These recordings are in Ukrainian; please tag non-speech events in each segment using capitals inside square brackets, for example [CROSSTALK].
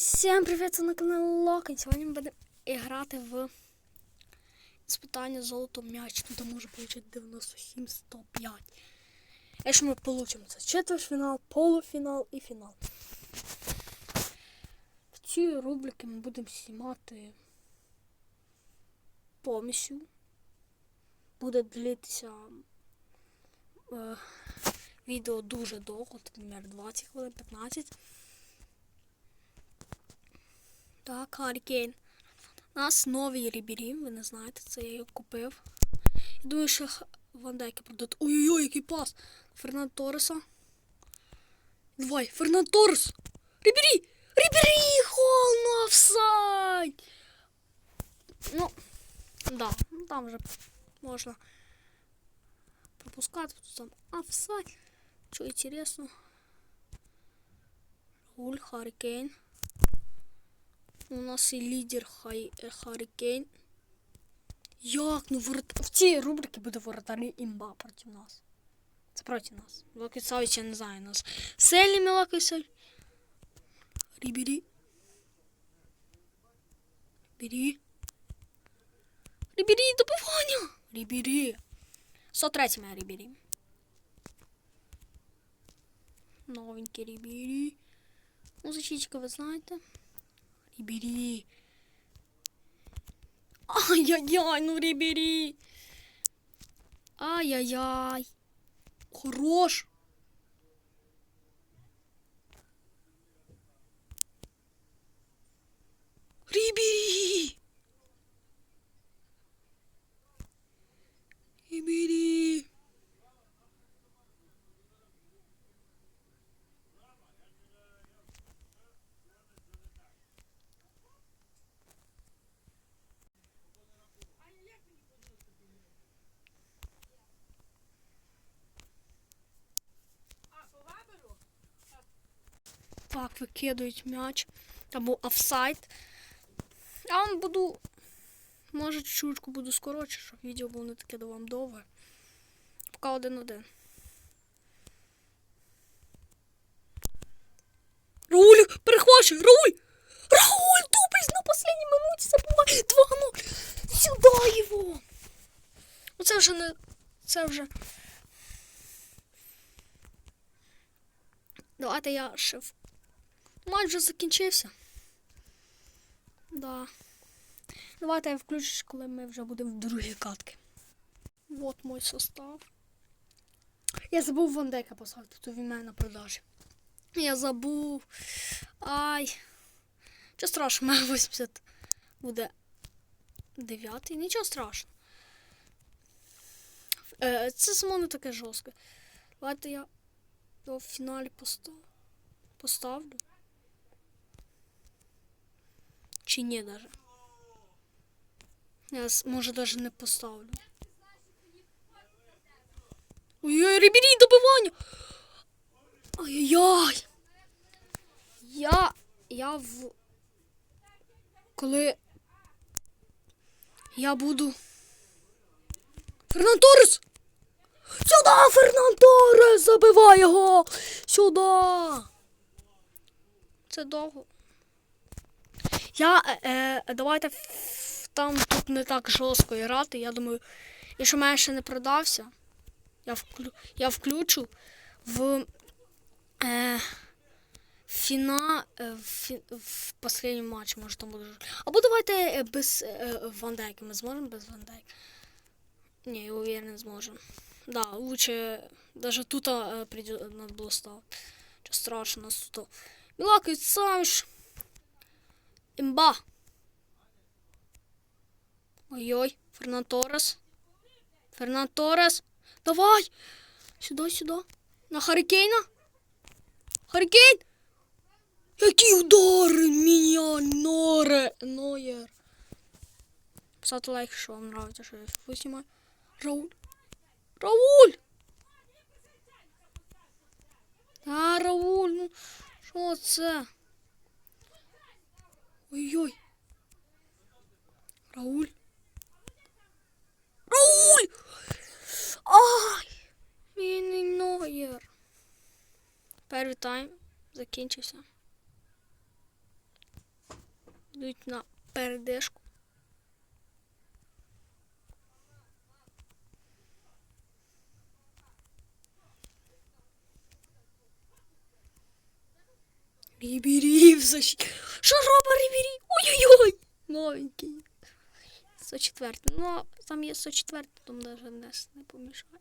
Всем привет, це на каналі Локон. Сьогодні ми будемо грати в испытання золото м'яч. Тут може получити 97-105. Якщо ми получимо це четвертьфінал, полуфінал і фінал. В цій рубриці ми будемо знімати повністю. Буде длитися е, відео дуже довго, наприклад, 20 хвилин, 15. Так, Харікейн. У нас новий рібірі, ви не знаєте, це я його купив. Я думаю, що Х- Ван продадуть. Ой-ой-ой, який пас! Фернанд Торреса. Давай, Фернанд Торрес! Рібірі! Рібірі! Гол на офсайд! Ну, да, ну там вже можна пропускати, тут там офсайд. Що інтересно. Руль, Харікейн. У нас і лідер Хай е, Харікейн. Як? Ну ворот... в цій рубриці буде воротарі імба проти нас. Це проти нас. Лакісович, я не знаю нас. Селі Мілакисович. Рібірі. Рібірі. Рібірі, добивання! Рібірі. 103 моя Рібірі. Новенький Рібірі. Музичечка, ви знаєте. Рибери. Ай-яй-яй, ну Рибери. Ай-яй-яй. Хорош. Рибери. Рибери. Так, викидують м'яч. Був офсайд. Я вам буду. Може, чутку буду скоротше, щоб відео було не таке до вам довге. Поки один-один. Рауль, перехвачуй! Рауль! Рауль, дубль на последній минуті забуває 2-0! Сюди його! Ну це вже не. Це вже. Давайте я ще вже закінчився. Да. Давайте я включу, коли ми вже будемо в другій катки. Вот мой состав. Я забув Вандека поставити, то він мене на продажі. Я забув. Ай. Що страшно, [LAUGHS] мене 80 буде 9. Нічого страшного. Е, це само не таке жорстке. Давайте я в фіналі постав... поставлю. Чи ні даже? Я може даже не поставлю. Ой-ой, Рибері, добивання! Ай-яй-яй! Я. Я в. Коли. Я буду. Фернан Торрес! Сюда, Фернан Торрес! Забивай його! Сюда! Це довго. Я е, е, давайте там тут не так жорстко грати. Я думаю, якщо мене ще не продався, я, вклю, я включу в е, фіна е, в, в останній матч, може там буде. Або давайте е, без е, Ван Дейка. Ми зможемо без Ван Дейка? Ні, я уверен, зможемо. Да, лучше даже тут е, придет, надо было ставить. Что страшно, нас тут. Милака, сам ж. Имба. Ой-ой, Фернан Торрес. Фернан Торрес. Давай. Сюда, сюда. На Харикейна. Харикейн. Які удари меня, Норе, Нойер. Писати лайк, що вам нравится, що я фу знімаю. Рауль. Рауль! А, Рауль, ну що це? Ой-ой. Рауль. Рауль! Ай! Мінний ноєр. Перший тайм закінчився. Йдуть на передишку. Рібірі в защиті. Що робить Рібірі? Ой-ой-ой! Новенький. 104. Ну, там є 104, там навіть внес не помішає.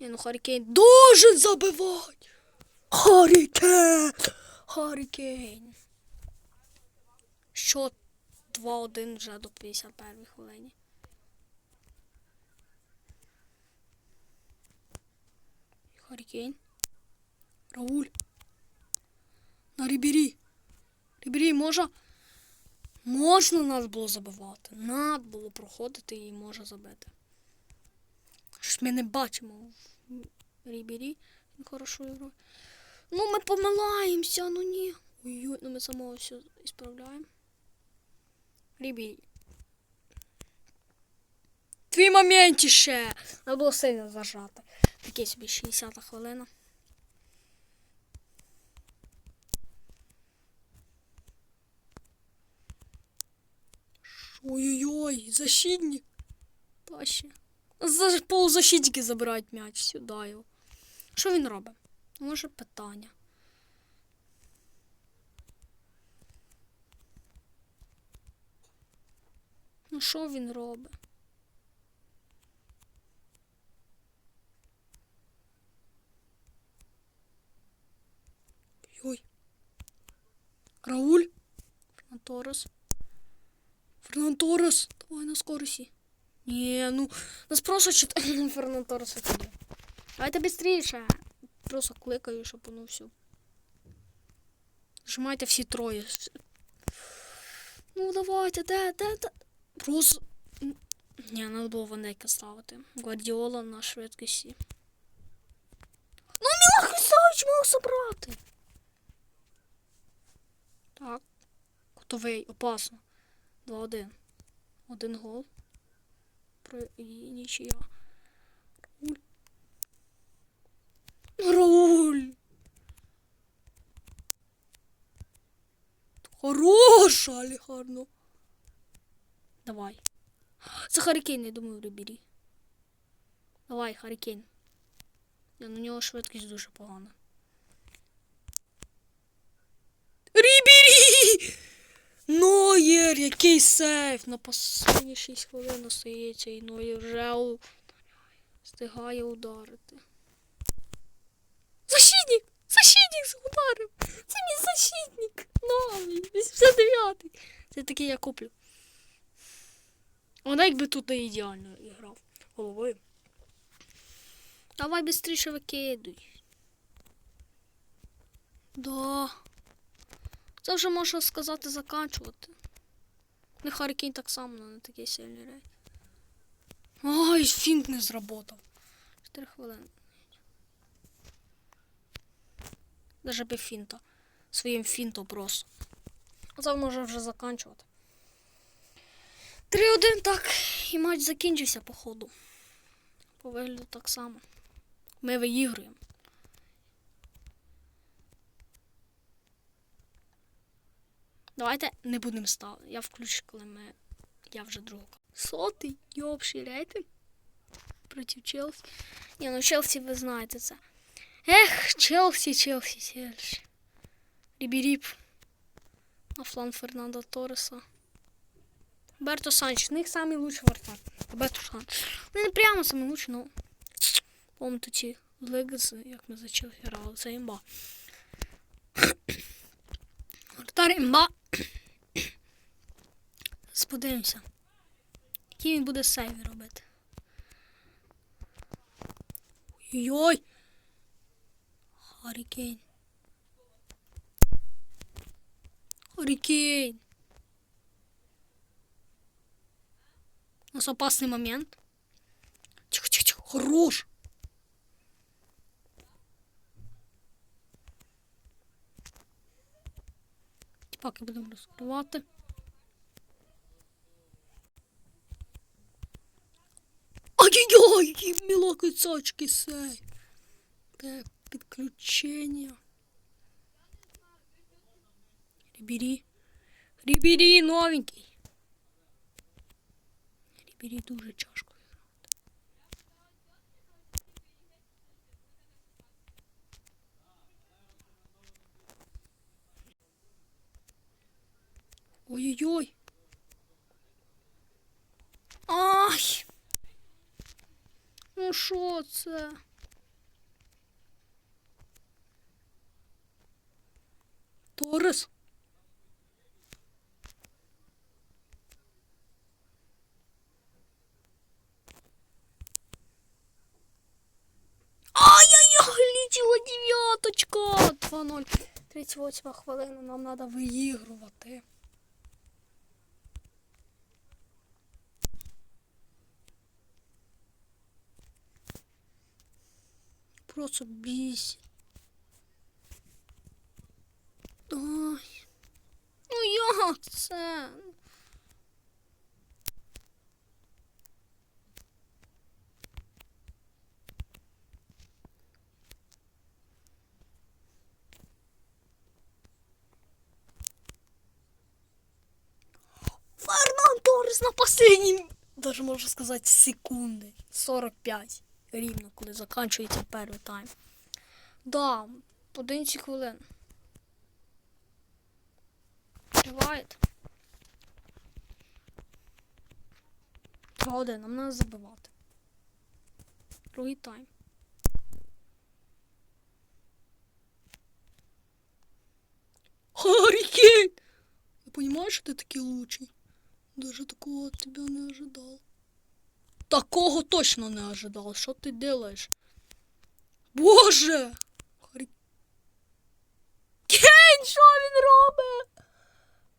Ні, ну Харікейн должен забивати! Харікейн! Харікейн! Що 2-1 вже до 51 хвилині. Харікейн. Рауль. На Рібірі. Рібірі, може. Можна нас було забивати. Надо було проходити і може забити. Щось ми не бачимо в Рібірі. Він хорошо грає. Ну, ми помилаємося, ну ні. Ой-ой, ну ми самого все ісправляємо. Рібірі. Твій моменті ще. Треба було сильно зажати. Таке собі 60 хвилина. Ой-ой-ой, защитник. Ще. За полузащитники забирають м'яч сюди його. Що він робить? Може питання. Ну що він робить? Ой. Рауль. Торрес. Фернан Торрес. Давай на скорості. Ні, ну нас просто читає [COUGHS] Фернан Торрес. Давайте быстріше. Просто кликаю, щоб воно все. Нажимайте всі троє. Ну давайте, де, де, де. Просто. Ні, треба було Ванейка ставити. Гвардіола на швидкості. Ну, Міла Христович мав забрати. Так. Готовий, опасно. 2-1. Один гол. І нічия. Рауль. Хороша, але гарно. Давай. Це Харікейн, я думаю, Рибірі. Давай, Харікейн. Я на нього швидкість дуже погана. Рібірі! Ноєр, який сейф! На останні 6 хвилин остається і Ноєр вже у- встигає ударити. Защитник! Защитник ударив! Це мій защитник! Новий! 89-й! Це такий я куплю. Вона якби тут не ідеально грав головою. Давай быстріше викидуй. Да. Це вже можна сказати заканчувати. Не Харкін так само не такий сильний рейд. Ай, фінт не зработав. 4 хвилини. Даже без фінта. Своїм фінтом просто. Це може вже заканчувати. 3-1 так. І матч закінчився, походу. По вигляду так само. Ми виігруємо. Давайте не будемо ставити. Я включу, коли ми. Я вже другу. Сотий, йопший рейтинг. Проти Челсі. Ні, ну Челсі ви знаєте це. Ех, Челсі, Челсі, Челсі. Рібіріп. На фланг Фернандо Торреса. Берто Санч, них самий лучший вратар. Берто Санч. Ну не прямо самий лучший, ну. Помните ті Легас, як ми за Челсі грали, це імба. [COUGHS] Вратар імба. Сподивимося. Які він буде сейви робити. Ой-ой! Харікейн. Харікейн. У нас опасный момент. Тихо, тихо, тихо. Хорош. Поки будемо розкривати. Ай-яй-яй, які мілокі цочки сей. Те підключення. Рібірі. Рібірі новенький. Рібірі дуже тяжко. Ой-ой-ой. Ай! Ну що це? Летіла дев'яточка. 2-0. 38 хвилина, нам треба виігрувати. Просто бісить. Ай. Ну як це? Фернан Торрес на последній, даже можу сказати, секунди. 45 рівно, коли закінчується перший тайм. Да, по 11 хвилин. Триває. Два один, нам треба забивати. Другий тайм. Харі Кейн! Я понимаю, что ты такой лучший. Даже такого от тебя не ожидал. Такого точно не ожидал. Что ты делаешь? Боже! Кейн, що він робить?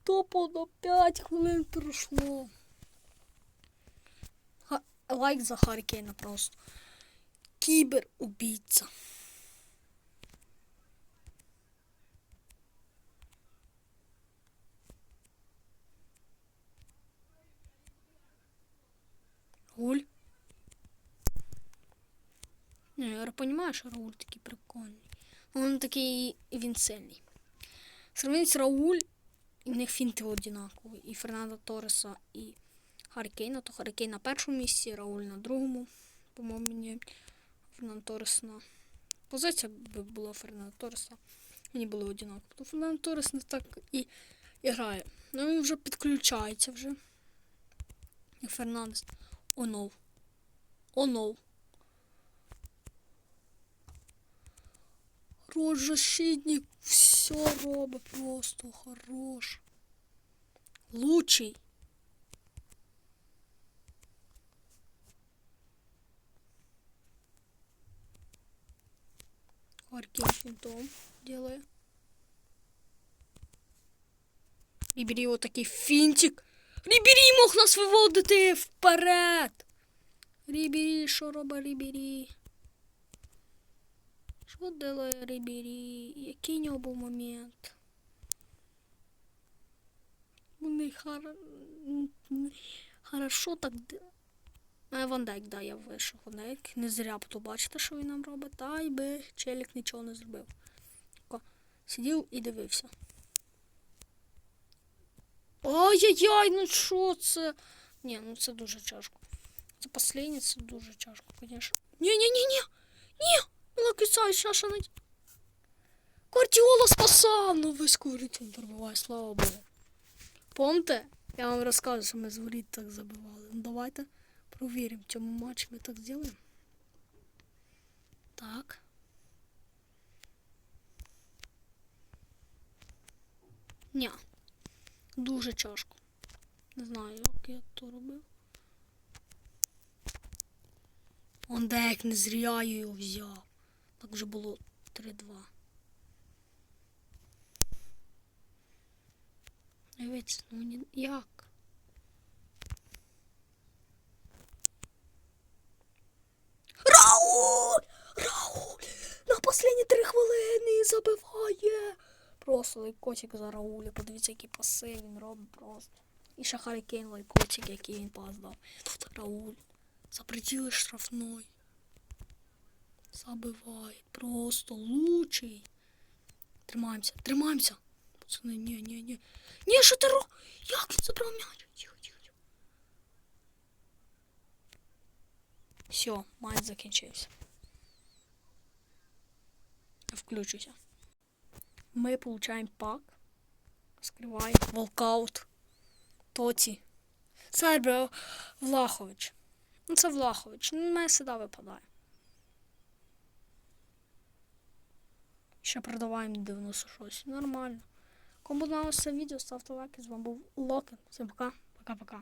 Топо до 5 хвилин пройшло. Лайк за Харікейна просто. Кібер-убійця. Рауль. Не, що Рауль такий прикольний. Він такий він сильний. Сравнить Рауль, і в них фінти однакові. І Фернандо Торреса, і Харікейна, то Харікейн на першому місці, Рауль на другому. По-моєму, мені Фернандо Торрес на. Позиція би була Фернандо Торреса. Мені були однакові. То Фернандо Торрес не так і, і грає. Ну він вже підключається вже. І Фернандес. О, ноу. Хорош защитник. Все робить просто хорош. Лучший. Аркейшн дом делаю. Рібері отакий фінтик. Рібері мог нас виводити вперед. Рібері, що робить Рібері? Що делає Рібері? Який у нього був момент? Вони хар... хорошо так. А, Ван Дайк, да, я вийшов. Ван Дайк. Не зря буду бачити, що він нам робить. Та й би челік нічого не зробив. Сидів і дивився. Ай-яй-яй, ну що це? Ні, ну це дуже тяжко. Це последнє, це дуже тяжко, звісно. Ні-ні-ні-ні! Ні! Лакисай, Саша на... Квартіола спасав! Ну весь курить він пробиває, слава Богу. Помните? Я вам розказую, що ми з воріт так забивали. Ну давайте провіримо, в цьому матчі ми так зробимо. Так. Ні. Дуже тяжко. Не знаю, як я то робив. Он дек не зря я його взяв. Так вже було 3-2. Дивіться, ну ні, як? Рауль! Рауль! На останні три хвилини забиває! Просто лайкотик за Рауля. Подивіться, які паси він робить просто. І ще Кейн лайкотик, який він пас дав. Тут Рауль. Запретили штрафной. Забиває. Просто лучший. Тримаємося, тримаємося. Пацани, ні, ні, ні. Ні, що ти ро... Як він забрав м'яч? Тихо, тихо, тихо. Все, матч закінчився. Включуся. Ми получаємо пак. Скривай. Волкаут. Тоці. Сербіо Влахович. Ну це Влахович. Мене сюди випадає. Ще продаваємо 96. Нормально. Кому подобалося це відео, ставте лайки. З вами був Локен. Всім пока. Пока-пока.